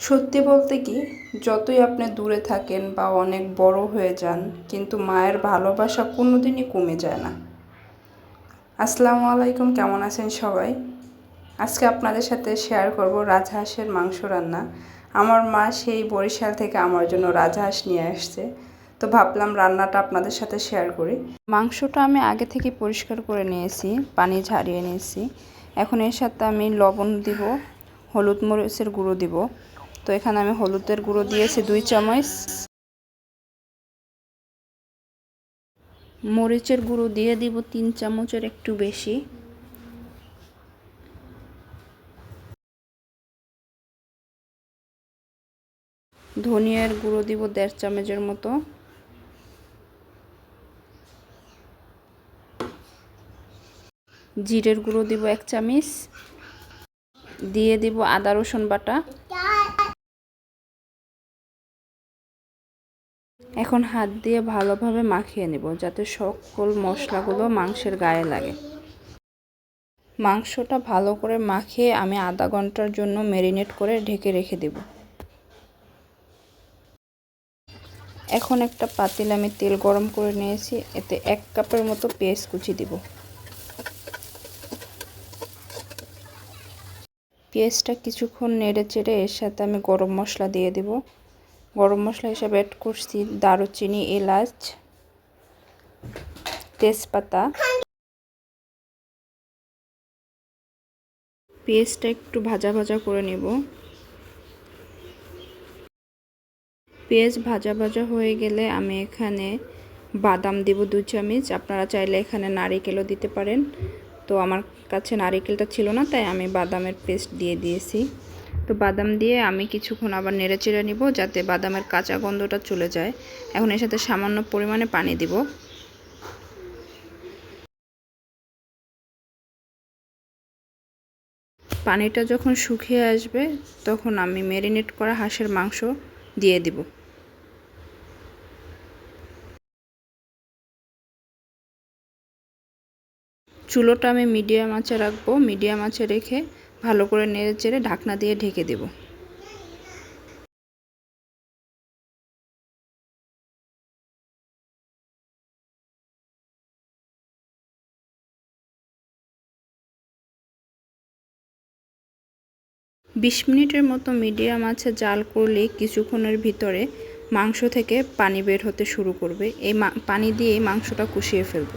সত্যি বলতে কি, যতই আপনি দূরে থাকেন বা অনেক বড় হয়ে যান, কিন্তু মায়ের ভালোবাসা কোনোদিনই কমে যায় না। আসসালামু আলাইকুম, কেমন আছেন সবাই? আজকে আপনাদের সাথে শেয়ার করব রাজহাঁসের মাংস রান্না। আমার মা সেই বরিশাল থেকে আমার জন্য রাজহাঁস নিয়ে আসছে। তো ভাবলাম রান্নাটা আপনাদের সাথে শেয়ার করি। মাংসটা আমি আগে থেকে পরিষ্কার করে নিয়েছি, পানি ঝারিয়ে নিয়েছি। এখন এর সাথে আমি লবণ দিব, হলুদ মরিচের গুঁড়ো দিব। তো এখানে আমি হলুদের গুঁড়ো দিয়েছি দুই চামচ। মরিচের গুঁড়ো দিয়ে দিব তিন চামচের একটু বেশি। ধনিয়ার গুঁড়ো দিব দেড় চামচের মতো। জিরের গুঁড়ো দিব এক চামচ। দিয়ে দিব আদা রসুন বাটা। এখন হাত দিয়ে ভালোভাবে মাখিয়ে নেব যাতে সকল মশলাগুলো মাংসের গায়ে লাগে। মাংসটা ভালো করে মাখিয়ে আমি আধা ঘণ্টার জন্য ম্যারিনেট করে ঢেকে রেখে দেব। এখন একটা পাতিল আমি তেল গরম করে নিয়েছি, এতে এক কাপের মতো পেঁয়াজ কুচি দিব। পেঁয়াজটা কিছুক্ষণ নেড়ে চেড়ে এর সাথে আমি গরম মশলা দিয়ে দেব। গরম মশলা হিসাবে অ্যাড করছি দারুচিনি, এলাচ, তেজপাতা। পেঁয়াজটা একটু ভাজা ভাজা করে নেব। পেঁয়াজ ভাজা ভাজা হয়ে গেলে আমি এখানে বাদাম দেব দু চামচ। আপনারা চাইলে এখানে নারিকেলও দিতে পারেন। তো আমার কাছে নারিকেলটা ছিল না, তাই আমি বাদামের পেস্ট দিয়ে দিয়েছি। তো বাদাম দিয়ে আমি কিছুক্ষণ আবার নেড়ে চেড়ে নিব যাতে বাদামের কাঁচা গন্ধটা চলে যায়। এখন এর সাথে সামান্য পরিমাণে পানি দিব। পানিটা যখন শুকিয়ে আসবে, তখন আমি ম্যারিনেট করা হাঁসের মাংস দিয়ে দিব। চুলোটা আমি মিডিয়াম আঁচে রাখব। মিডিয়াম আঁচে রেখে ভালো করে নেড়ে চেড়ে ঢাকনা দিয়ে ঢেকে দেব। বিশ মিনিটের মতো মিডিয়াম আছে জাল করলে কিছুক্ষণের ভিতরে মাংস থেকে পানি বের হতে শুরু করবে। এই পানি দিয়ে মাংসটা কষিয়ে ফেলব।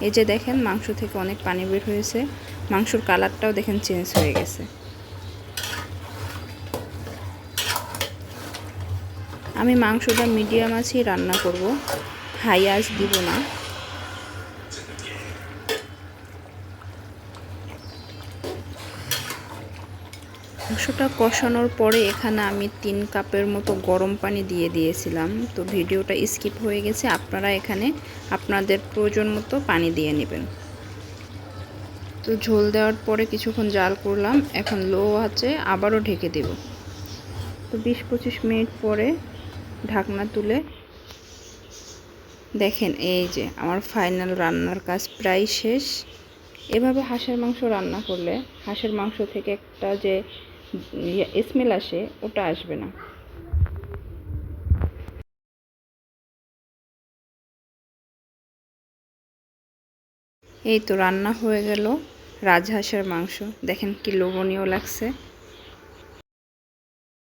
এই যে দেখেন, মাংস থেকে অনেক পানি বের হয়েছে। মাংসর কালারটাও দেখেন চেঞ্জ হয়ে গেছে। আমি মাংসটা মিডিয়াম আছেই রান্না করব। হাই আঁচ দিব না। মাংসটা কষানোর পরে এখানে আমি তিন কাপের মতো গরম পানি দিয়ে দিয়েছিলাম। তো ভিডিওটা স্কিপ হয়ে গেছে, আপনারা এখানে আপনাদের প্রয়োজন মতো পানি দিয়ে নেবেন। তো ঝোল দেওয়ার পরে কিছুক্ষণ জাল করলাম, এখন লো আছে, আবারও ঢেকে দেব। তো বিশ পঁচিশ মিনিট পরে ঢাকনা তুলে দেখেন, এই যে আমার ফাইনাল রান্নার কাজ প্রায় শেষ। এভাবে হাঁসের মাংস রান্না করলে, হাঁসের মাংস থেকে একটা যে স্মেল আসে, ওটা আসবে না। এই তো রান্না হয়ে গেল, রাজহাঁসের মাংস। দেখেন কি লোভনীয় লাগছে।